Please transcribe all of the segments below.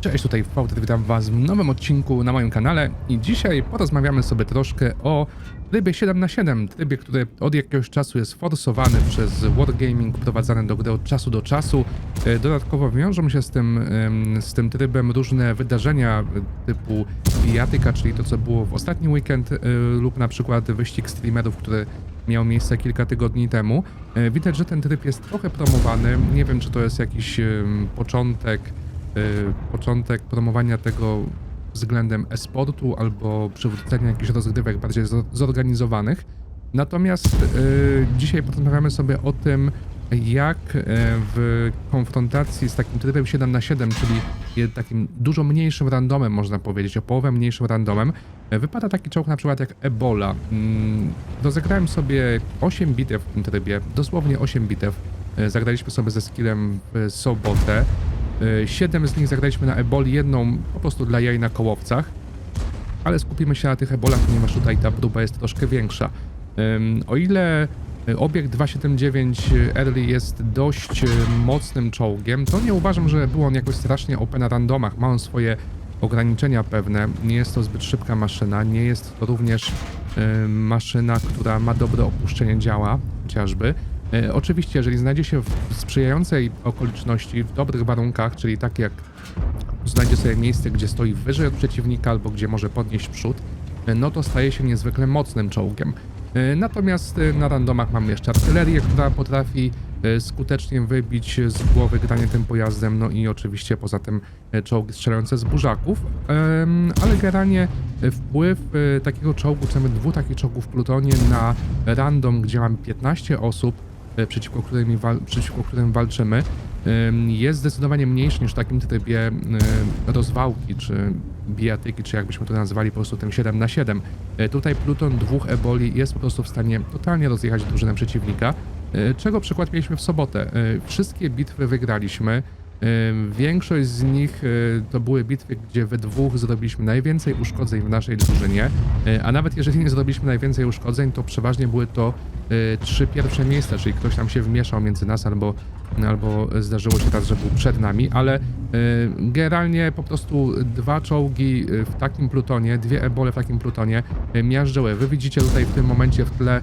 Cześć, tutaj Fałder, witam was w nowym odcinku na moim kanale i dzisiaj porozmawiamy sobie troszkę o trybie 7 na 7 trybie, który od jakiegoś czasu jest forsowany przez Wargaming, wprowadzany do gry od czasu do czasu. E, Dodatkowo wiążą się z tym, z tym trybem różne wydarzenia typu bijatyka, czyli to co było w ostatni weekend e, lub na przykład wyścig streamerów, który miał miejsce kilka tygodni temu. E, Widać, że ten tryb jest trochę promowany. Nie wiem, czy to jest jakiś początek początek promowania tego względem e-sportu albo przywrócenia jakichś rozgrywek bardziej zo- zorganizowanych. Natomiast y, dzisiaj porozmawiamy sobie o tym, jak y, w konfrontacji z takim trybem 7 na 7 czyli takim dużo mniejszym randomem, można powiedzieć, o połowę mniejszym randomem, y, wypada taki czołg na przykład jak Ebola. Mm, Rozegrałem sobie 8 bitew w tym trybie, dosłownie 8 bitew. Y, Zagraliśmy sobie ze skillem w sobotę. Y, Siedem z nich zagraliśmy na eboli, jedną po prostu dla jaj na kołowcach, ale skupimy się na tych ebolach, ponieważ tutaj ta próba jest troszkę większa. O ile y, obiekt 279 Early jest dość y, mocnym czołgiem, to nie uważam, że był on jakoś strasznie OP na randomach. Ma on swoje ograniczenia pewne. Nie jest to zbyt szybka maszyna, nie jest to również maszyna, która ma dobre opuszczenie działa, chociażby. E, Oczywiście, jeżeli znajdzie się w sprzyjającej okoliczności, w dobrych warunkach, czyli tak jak znajdzie sobie miejsce, gdzie stoi wyżej od przeciwnika albo gdzie może podnieść przód, e, no to staje się niezwykle mocnym czołgiem. E, Natomiast na randomach mamy jeszcze artylerię, która potrafi skutecznie wybić z głowy granie tym pojazdem, no i oczywiście poza tym czołgi strzelające z burzaków, ale generalnie wpływ takiego czołgu, czy nawet dwóch takich czołgów w plutonie na random, gdzie mamy 15 osób, przeciwko, którymi wal, przeciwko którym walczymy, jest zdecydowanie mniejszy niż w takim trybie e, rozwałki, czy bijatyki, czy jakbyśmy to nazwali po prostu tym 7 na 7 E, Tutaj pluton dwóch eboli jest po prostu w stanie totalnie rozjechać drużynę przeciwnika, e, czego przykład mieliśmy w sobotę. E, Wszystkie bitwy wygraliśmy. Większość z nich e, to były bitwy, gdzie we dwóch zrobiliśmy najwięcej uszkodzeń w naszej drużynie, e, a nawet jeżeli nie zrobiliśmy najwięcej uszkodzeń, to przeważnie były to e, trzy pierwsze miejsca, czyli ktoś tam się wmieszał między nas albo, albo zdarzyło się raz, że był przed nami, ale generalnie po prostu dwa czołgi w takim plutonie, dwie ebole w takim plutonie miażdżyły. Wy widzicie tutaj w tym momencie w tle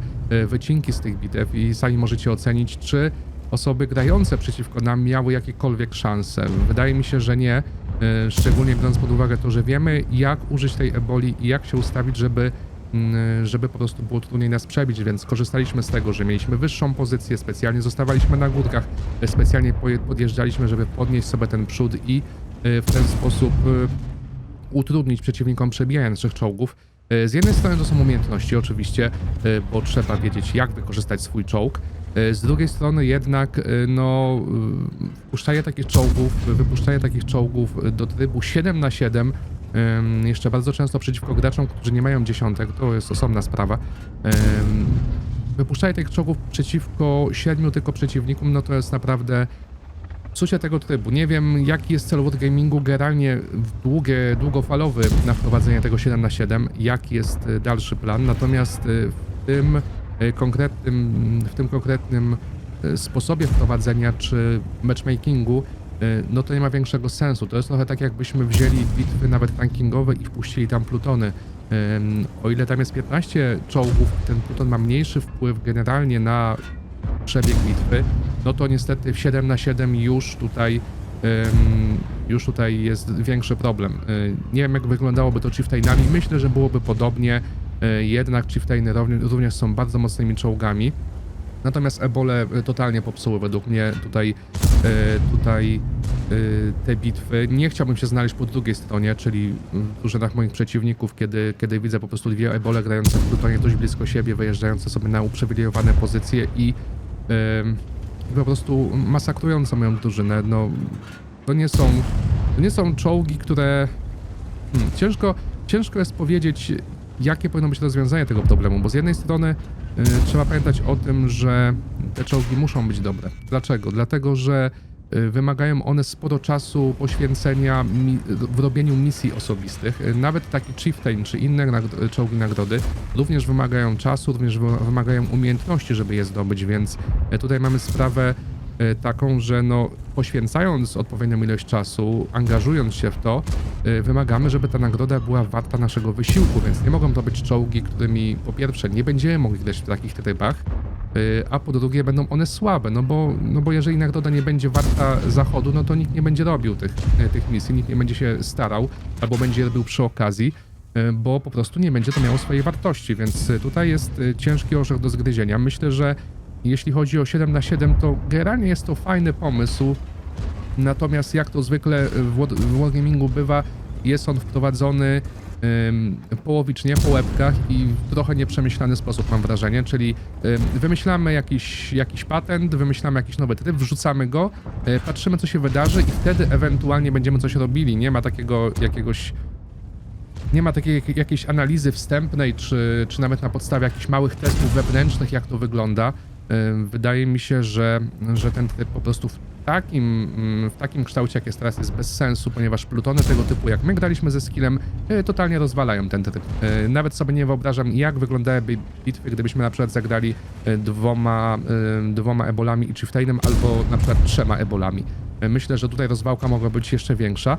wycinki z tych bitew i sami możecie ocenić, czy osoby grające przeciwko nam miały jakiekolwiek szanse. Wydaje mi się, że nie, e, szczególnie biorąc pod uwagę to, że wiemy jak użyć tej eboli i jak się ustawić, żeby mm, żeby po prostu było trudniej nas przebić, więc korzystaliśmy z tego, że mieliśmy wyższą pozycję, specjalnie zostawaliśmy na górkach, e, specjalnie podjeżdżaliśmy, żeby podnieść sobie ten przód i e, w ten sposób utrudnić przeciwnikom przebijanie naszych czołgów. Z jednej strony to są umiejętności oczywiście, bo trzeba wiedzieć jak wykorzystać swój czołg. E, Z drugiej strony jednak e, no e, wpuszczanie takich czołgów, wypuszczanie takich czołgów do trybu 7 na 7 em, jeszcze bardzo często przeciwko graczom, którzy nie mają dziesiątek, to jest osobna sprawa. Wypuszczanie tych czołgów przeciwko siedmiu tylko przeciwnikom, no to jest naprawdę psucie tego trybu. Nie wiem, jaki jest cel Wargamingu generalnie w długie, długofalowy na wprowadzenie tego 7 na 7 jaki jest dalszy plan, natomiast w tym konkretnym, w tym konkretnym y, sposobie wprowadzenia czy matchmakingu y, no to nie ma większego sensu. To jest trochę tak, jakbyśmy wzięli bitwy nawet rankingowe i wpuścili tam plutony. O ile tam jest 15 czołgów, ten pluton ma mniejszy wpływ generalnie na przebieg bitwy, no to niestety w 7 na 7 już tutaj już tutaj jest większy problem. Y, nie wiem jak wyglądałoby to Chieftainami, myślę, że byłoby podobnie, y, jednak Chieftainy równie- również są bardzo mocnymi czołgami. Natomiast ebole y, totalnie popsuły według mnie tutaj, y, tutaj te bitwy. Nie chciałbym się znaleźć po drugiej stronie, czyli w drużynach moich przeciwników, kiedy, kiedy widzę po prostu dwie ebole grające w plutonie dość blisko siebie, wyjeżdżające sobie na uprzywilejowane pozycje i po prostu masakrujące moją drużynę. No, to nie są, to nie są czołgi, które... Hmm, ciężko, ciężko jest powiedzieć, jakie powinno być rozwiązanie tego problemu, bo z jednej strony y, trzeba pamiętać o tym, że te czołgi muszą być dobre. Dlaczego? Dlatego, że y, wymagają one sporo czasu poświęcenia mi, w robieniu misji osobistych. Y, Nawet taki Chieftain czy inne nagro- czołgi nagrody również wymagają czasu, również wy- wymagają umiejętności, żeby je zdobyć, więc y, tutaj mamy sprawę y, taką, że no poświęcając odpowiednią ilość czasu, angażując się w to, y, wymagamy, żeby ta nagroda była warta naszego wysiłku, więc nie mogą to być czołgi, którymi po pierwsze nie będziemy mogli grać w takich trybach, y, a po drugie będą one słabe, no bo, no bo jeżeli nagroda nie będzie warta zachodu, no to nikt nie będzie robił tych, y, tych misji, nikt nie będzie się starał, albo będzie robił przy okazji, bo po prostu nie będzie to miało swojej wartości, więc tutaj jest ciężki orzech do zgryzienia. Myślę, że jeśli chodzi o 7 na 7 to generalnie jest to fajny pomysł, natomiast jak to zwykle w, w Wargamingu bywa, jest on wprowadzony ym, połowicznie, po łebkach i w trochę nieprzemyślany sposób mam wrażenie, czyli ym, wymyślamy jakiś, jakiś patent, wymyślamy jakiś nowy tryb, wrzucamy go, y, patrzymy co się wydarzy i wtedy ewentualnie będziemy coś robili. Nie ma takiego jakiegoś nie ma takiej jak- jakiejś analizy wstępnej, czy, czy nawet na podstawie jakichś małych testów wewnętrznych, jak to wygląda. Wydaje mi się, że, że ten tryb po prostu w takim, mm, w takim kształcie, jak jest teraz, jest bez sensu, ponieważ plutony tego typu, jak my graliśmy ze skillem, y, totalnie rozwalają ten tryb. Y, Nawet sobie nie wyobrażam, jak wyglądałyby bitwy, gdybyśmy na przykład zagrali y, dwoma, dwoma ebolami i chieftainem, albo na przykład trzema ebolami. Myślę, że tutaj rozwałka mogła być jeszcze większa.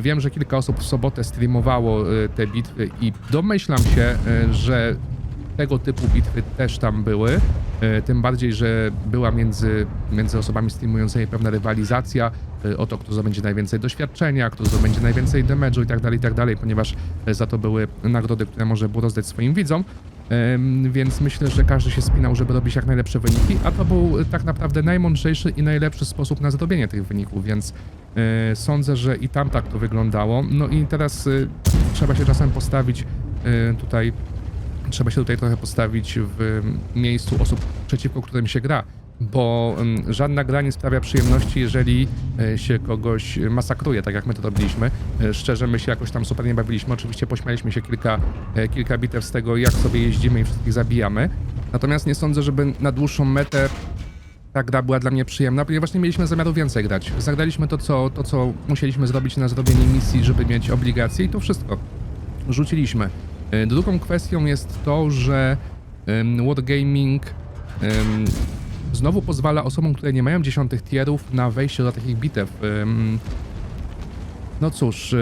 Wiem, że kilka osób w sobotę streamowało te bitwy i domyślam się, że tego typu bitwy też tam były. E, Tym bardziej, że była między, między osobami streamującymi pewna rywalizacja e, o to, kto zdobędzie najwięcej doświadczenia, kto zdobędzie najwięcej damage'u i tak dalej, i tak dalej, ponieważ e, za to były nagrody, które może było rozdać swoim widzom. Więc myślę, że każdy się spinał, żeby robić jak najlepsze wyniki, a to był tak naprawdę najmądrzejszy i najlepszy sposób na zrobienie tych wyników, więc sądzę, że i tam tak to wyglądało. No i teraz trzeba się czasem postawić tutaj trzeba się tutaj trochę postawić w miejscu osób, przeciwko którym się gra, bo mm, żadna gra nie sprawia przyjemności, jeżeli e, się kogoś masakruje, tak jak my to robiliśmy. E, Szczerze, my się jakoś tam super nie bawiliśmy. Oczywiście pośmialiśmy się kilka, e, kilka bitew z tego, jak sobie jeździmy i wszystkich zabijamy. Natomiast nie sądzę, żeby na dłuższą metę ta gra była dla mnie przyjemna, ponieważ nie mieliśmy zamiaru więcej grać. Zagraliśmy to, co, to, co musieliśmy zrobić na zrobienie misji, żeby mieć obligacje i to wszystko rzuciliśmy. E, Drugą kwestią jest to, że Wargaming znowu pozwala osobom, które nie mają dziesiątych tierów na wejście do takich bitew. No cóż, e,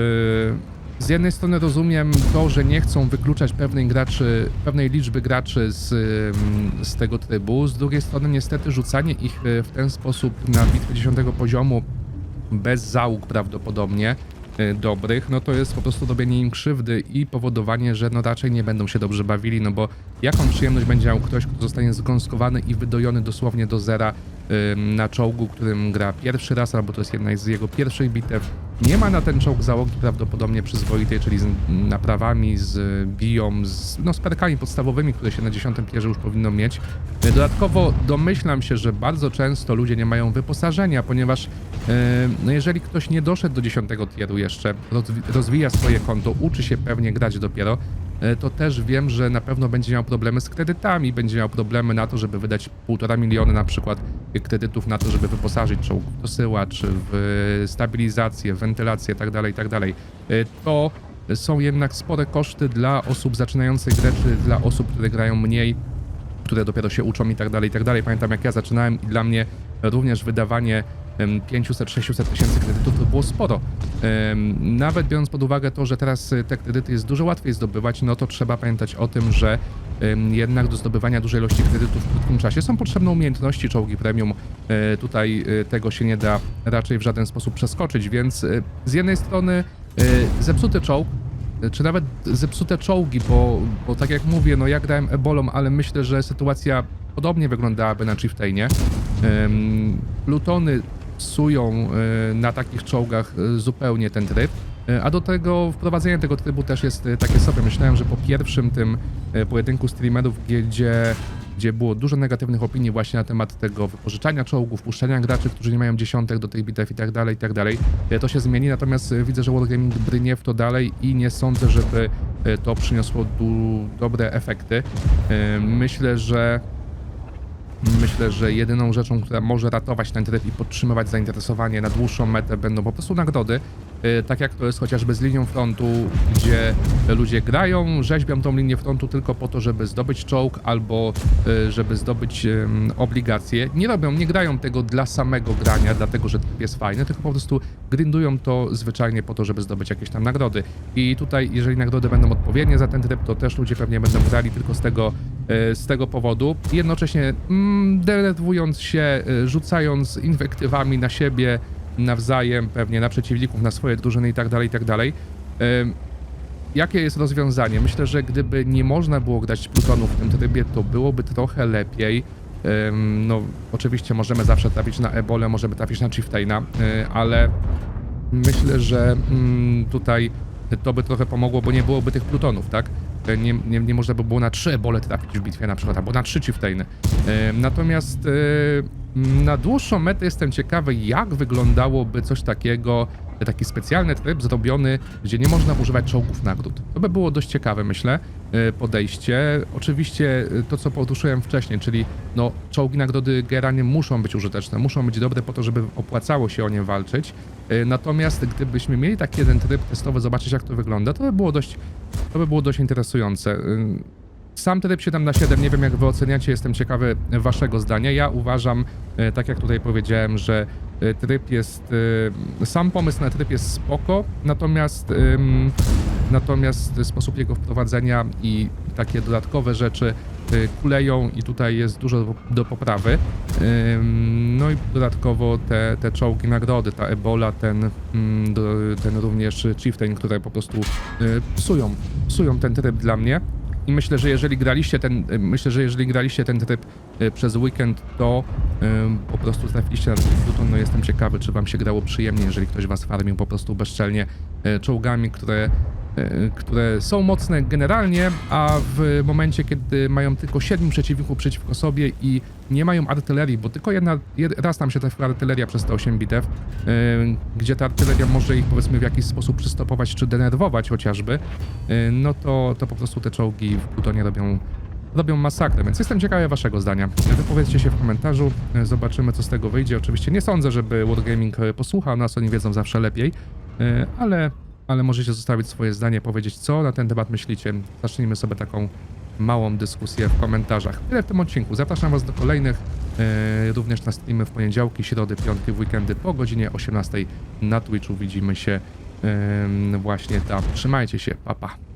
z jednej strony rozumiem to, że nie chcą wykluczać pewnej graczy, pewnej liczby graczy z, z tego trybu, z drugiej strony niestety rzucanie ich e, w ten sposób na bitwy 10 poziomu bez załóg prawdopodobnie dobrych, no to jest po prostu robienie im krzywdy i powodowanie, że no raczej nie będą się dobrze bawili, no bo jaką przyjemność będzie miał ktoś, kto zostanie zgąskowany i wydojony dosłownie do zera na czołgu, którym gra pierwszy raz, albo to jest jedna z jego pierwszych bitew. Nie ma na ten czołg załogi prawdopodobnie przyzwoitej, czyli z naprawami, z biją, z, no, z perkami podstawowymi, które się na 10 tierze już powinno mieć. Y, Dodatkowo domyślam się, że bardzo często ludzie nie mają wyposażenia, ponieważ no jeżeli ktoś nie doszedł do 10 tieru jeszcze, rozwi- rozwija swoje konto, uczy się pewnie grać dopiero, e, to też wiem, że na pewno będzie miał problemy z kredytami, będzie miał problemy na to, żeby wydać półtora miliona na przykład kredytów na to, żeby wyposażyć czołg w dosyłacz, w stabilizację, wentylację itd., itd. E, To są jednak spore koszty dla osób zaczynających grę, czy dla osób, które grają mniej, które dopiero się uczą i tak dalej, i tak dalej. Pamiętam jak ja zaczynałem i dla mnie również wydawanie 500-600 tysięcy kredytów to było sporo. Nawet biorąc pod uwagę to, że teraz y, te kredyty jest dużo łatwiej zdobywać, no to trzeba pamiętać o tym, że jednak do zdobywania dużej ilości kredytów w krótkim czasie są potrzebne umiejętności czołgi premium. E, Tutaj e, tego się nie da raczej w żaden sposób przeskoczyć, więc e, z jednej strony e, zepsuty czołg, czy nawet zepsute czołgi, bo, bo tak jak mówię, no ja grałem ebolą, ale myślę, że sytuacja podobnie wyglądałaby na Chieftainie. Plutony psują y, na takich czołgach y, zupełnie ten tryb, y, a do tego wprowadzenie tego trybu też jest takie sobie. Myślałem, że po pierwszym tym pojedynku streamerów, gdzie gdzie było dużo negatywnych opinii właśnie na temat tego wypożyczania czołgów, puszczania graczy, którzy nie mają dziesiątek do tych bitew i tak dalej, i tak dalej. E, To się zmieni, natomiast e, widzę, że Wargaming brnie w to dalej i nie sądzę, żeby e, to przyniosło dobre efekty. E, Myślę, że Myślę, że jedyną rzeczą, która może ratować ten tryb i podtrzymywać zainteresowanie na dłuższą metę będą po prostu nagrody. e, tak jak to jest chociażby z linią frontu, gdzie ludzie grają, rzeźbią tą linię frontu tylko po to, żeby zdobyć czołg albo e, żeby zdobyć obligacje. Nie robią, nie grają tego dla samego grania, dlatego że tryb jest fajny, tylko po prostu grindują to zwyczajnie po to, żeby zdobyć jakieś tam nagrody. I tutaj, jeżeli nagrody będą odpowiednie za ten tryb, to też ludzie pewnie będą grali tylko z tego, z tego powodu. Jednocześnie mm, denerwując się, e, rzucając inwektywami na siebie, nawzajem, pewnie na przeciwników, na swoje drużyny i tak dalej, i tak dalej. Jakie jest rozwiązanie? Myślę, że gdyby nie można było grać plutonów w tym trybie, to byłoby trochę lepiej. No, oczywiście możemy zawsze trafić na Ebolę, możemy trafić na Chieftaina, y, ale myślę, że mm, tutaj to by trochę pomogło, bo nie byłoby tych plutonów, tak? E, Nie, nie, nie można by było na trzy ebole trafić w bitwie na przykład, albo na trzy chieftainy. E, Natomiast e, na dłuższą metę jestem ciekawy, jak wyglądałoby coś takiego, taki specjalny tryb zrobiony, gdzie nie można używać czołgów nagród. To by było dość ciekawe, myślę, e, podejście. Oczywiście e, to, co poruszyłem wcześniej, czyli no, czołgi nagrody Geranie muszą być użyteczne, muszą być dobre po to, żeby opłacało się o nie walczyć. E, Natomiast gdybyśmy mieli taki jeden tryb testowy, zobaczyć jak to wygląda, to by było dość, to by było dość interesujące. Sam tryb 7 na 7 nie wiem jak wy oceniacie, jestem ciekawy waszego zdania. Ja uważam, tak jak tutaj powiedziałem, że tryb jest, e, sam pomysł na tryb jest spoko, natomiast natomiast sposób jego wprowadzenia i takie dodatkowe rzeczy y, kuleją i tutaj jest dużo do, poprawy. No i dodatkowo te, te czołgi nagrody, ta Ebola, ten, mm, ten również Chieftain, które po prostu y, psują, psują ten tryb dla mnie. I myślę, że jeżeli graliście ten, y, myślę, że jeżeli graliście ten tryb y, przez weekend, to po prostu trafiliście na pluton. No jestem ciekawy, czy wam się grało przyjemnie, jeżeli ktoś was farmił po prostu bezczelnie y, czołgami, które które są mocne generalnie, a w momencie, kiedy mają tylko 7 przeciwników przeciwko sobie i nie mają artylerii, bo tylko jedna, jed, raz tam się trafiła artyleria przez te 8 bitew, e, gdzie ta artyleria może ich powiedzmy w jakiś sposób przystopować czy denerwować chociażby, e, no to, to po prostu te czołgi w Plutonie robią robią masakrę, więc jestem ciekawy waszego zdania. Wypowiedzcie się w komentarzu, e, zobaczymy co z tego wyjdzie. Oczywiście nie sądzę, żeby Wargaming e, posłuchał nas, oni wiedzą zawsze lepiej, e, ale, ale możecie zostawić swoje zdanie, powiedzieć co na ten temat myślicie. Zacznijmy sobie taką małą dyskusję w komentarzach. Tyle w tym odcinku. Zapraszam was do kolejnych, e, również na streamy w poniedziałki, środy, piątki, weekendy po godzinie 18 na Twitchu. Widzimy się właśnie tam. Trzymajcie się, papa. Pa.